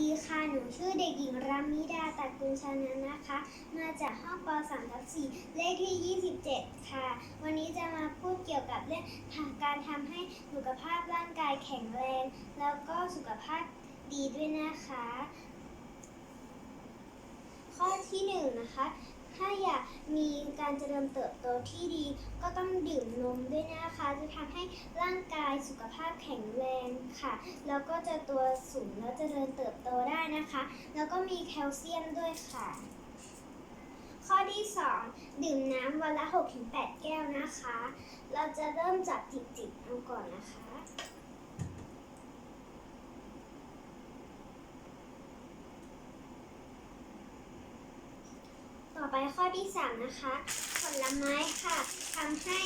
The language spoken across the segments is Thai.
ดีค่ะ หนูชื่อเด็กหญิงรามิดาตัดกุลชานะนะคะ มาจากห้องป .3 ทับ4เลขที่ 27 ค่ะ วันนี้จะมาพูดเกี่ยวกับเรื่องการทำให้สุขภาพร่างกายแข็งแรง แล้วก็สุขภาพดีด้วยนะคะ ข้อที่หนึ่งนะคะ ถ้าอยากมีการเจริญเติบโตที่ดี ก็ต้องดื่มนมด้วยนะคะ จะทำให้ร่างกายสุขภาพแข็งแรงค่ะ แล้วก็จะตัวสูงแล้วเจริญเติบโตได้นะคะ แล้วก็มีแคลเซียมด้วยค่ะ ข้อที่ 2 ดื่มน้ำวันละ 6-8 แก้วนะคะ เราจะเริ่มจากจิบๆเอาก่อนนะคะ ไปข้อที่ 3 นะคะ ผลไม้ค่ะทำให้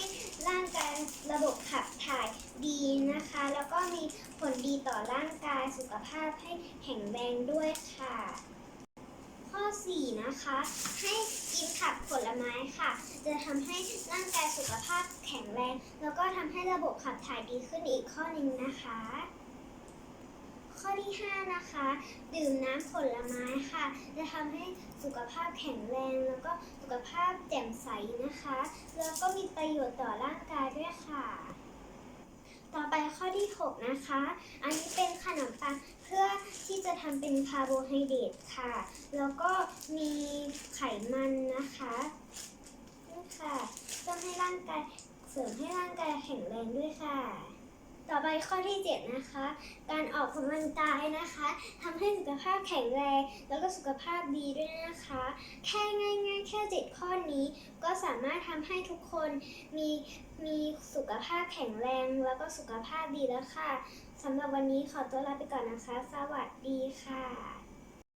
ร่างกายระบบขับถ่ายดีนะคะ แล้วก็มีผลดีต่อร่างกายสุขภาพให้แข็งแรงด้วยค่ะ ข้อ 4 นะคะ ให้กินผักผลไม้ค่ะ จะทำให้ร่างกายสุขภาพแข็งแรง แล้วก็ทำให้ระบบขับถ่ายดีขึ้นอีกข้อหนึ่งนะคะ ข้อที่ 5 นะคะ ดื่มน้ำผลไม้ค่ะ จะทำให้สุขภาพแข็งแรงแล้วก็สุขภาพแจ่มใสนะคะ แล้วก็มีประโยชน์ต่อร่างกายด้วยค่ะ ต่อไปข้อที่ 6 นะคะ อันนี้เป็นขนมปังเพื่อที่จะทำเป็นคาร์โบไฮเดรตค่ะ แล้วก็มีไขมันนะคะนี่ค่ะต้องให้ร่างกายเสริมให้ร่างกายแข็งแรงด้วยค่ะ ต่อไปข้อที่ 7 นะคะ การออกกำลังกายนะคะทำให้สุขภาพแข็งแรง แล้วก็สุขภาพดีด้วยนะคะ แค่ง่าย ๆ แค่ 7 ข้อนี้ก็สามารถทำให้ทุกคนมีมีสุขภาพแข็งแรง แล้วก็สุขภาพดีแล้วค่ะสำหรับวันนี้ขอตัวลาไปก่อนนะคะ สวัสดีค่ะ